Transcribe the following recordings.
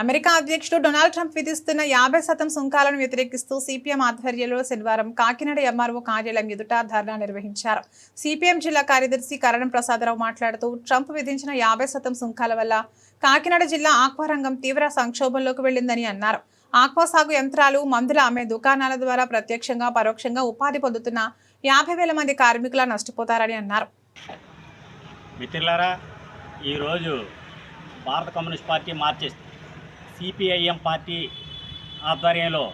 America అధ్యక్షుడు Donald Trump విధిస్తున్న యాభై శాతం సుంకాలను వ్యతిరేకిస్తూ సిపిఎం ఆధ్వర్యంలో శనివారం కాకినాడ ఎంఆర్ఓ కార్యాలయం ఎదుట ధర్నా నిర్వహించారు. సిపిఎం జిల్లా కార్యదర్శి కరణం ప్రసాదరావు మాట్లాడుతూ ట్రంప్ విధించిన యాభై శాతం సుంకాల వల్ల కాకినాడ జిల్లా ఆక్వా రంగం తీవ్ర సంక్షోభంలోకి వెళ్ళిందని అన్నారు. ఆక్వా సాగు యంత్రాలు మందుల అమ్మే దుకాణాల ద్వారా ప్రత్యక్షంగా పరోక్షంగా ఉపాధి పొందుతున్న యాభై వేల మంది కార్మికుల నష్టపోతారని అన్నారు. మిత్రులారా ఈరోజు భారత కమ్యూనిస్ట్ పార్టీ మార్చేస్తుంది సిపిఐఎం పార్టీ ఆధ్వర్యంలో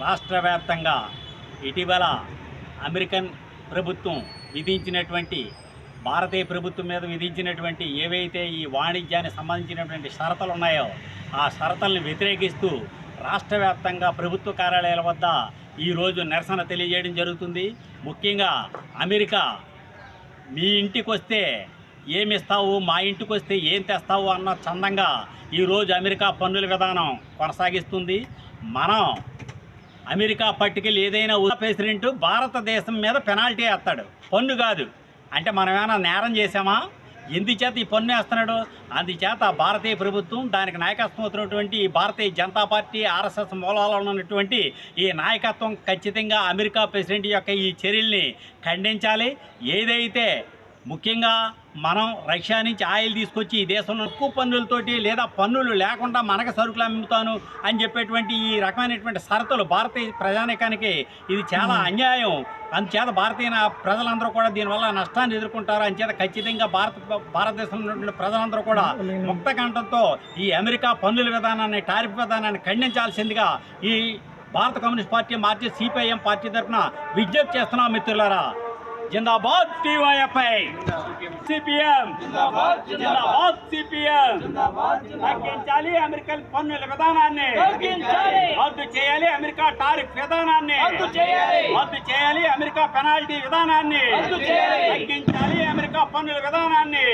రాష్ట్ర వ్యాప్తంగా ఇటీవల అమెరికన్ ప్రభుత్వం విధించినటువంటి భారతీయ ప్రభుత్వం మీద విధించినటువంటి ఏవైతే ఈ వాణిజ్యానికి సంబంధించినటువంటి షరతులు ఉన్నాయో ఆ షరతులను వ్యతిరేకిస్తూ రాష్ట్ర వ్యాప్తంగా ప్రభుత్వ కార్యాలయాల వద్ద ఈరోజు నిరసన తెలియజేయడం జరుగుతుంది. ముఖ్యంగా అమెరికా మీ ఇంటికి వస్తే ఏమి ఇస్తావు మా ఇంటికి వస్తే ఏం తెస్తావు? అన్న చందంగా ఈరోజు అమెరికా పన్నుల విధానం కొనసాగిస్తుంది. మనం అమెరికా పట్టుకెళ్ళి ఏదైనా ప్రెసిడెంట్ భారతదేశం మీద పెనాల్టీ వేస్తాడు. పన్ను కాదు. అంటే మనం ఏమైనా నేరం చేసామా ఎందుచేత ఈ పన్ను వేస్తున్నాడు? అందుచేత భారతీయ ప్రభుత్వం దానికి నాయకత్వం అవుతున్నటువంటి ఈ భారతీయ జనతా పార్టీ ఆర్ఎస్ఎస్ మూలాలలో ఉన్నటువంటి ఈ నాయకత్వం ఖచ్చితంగా అమెరికా ప్రెసిడెంట్ యొక్క ఈ చర్యల్ని ఖండించాలి. ఏదైతే ముఖ్యంగా మనం రష్యా నుంచి ఆయిల్ తీసుకొచ్చి ఈ దేశంలో ఎక్కువ పన్నులతోటి లేదా పన్నులు లేకుండా మనకు సరుకులు అమ్ముతాను అని చెప్పేటువంటి ఈ రకమైనటువంటి షరతులు భారతీయ ప్రజానికానికి ఇది చాలా అన్యాయం. అందుచేత భారతీయ ప్రజలందరూ కూడా దీనివల్ల నష్టాన్ని ఎదుర్కొంటారు. అంచేత ఖచ్చితంగా భారత భారతదేశంలో ఉన్నటువంటి ప్రజలందరూ కూడా ముక్త కంఠంతో ఈ అమెరికా పన్నుల విధానాన్ని టారిఫ్ విధానాన్ని ఖండించాల్సిందిగా ఈ భారత కమ్యూనిస్ట్ పార్టీ మార్చి సిపిఐఎం పార్టీ తరఫున విజ్ఞప్తి చేస్తున్నాం మిత్రులారా. జిందాబాద్ టీవైఎఫ్ఐ సిపిఎం జిందాబాద్ సిపిఎం తగ్గించాలి అమెరికన్ పన్నుల విధానాన్ని రద్దు చేయాలి అమెరికా టారిఫ్ విధానాన్ని రద్దు చేయాలి అమెరికా పెనాల్టీ విధానాన్ని తగ్గించాలి అమెరికా పన్నుల విధానాన్ని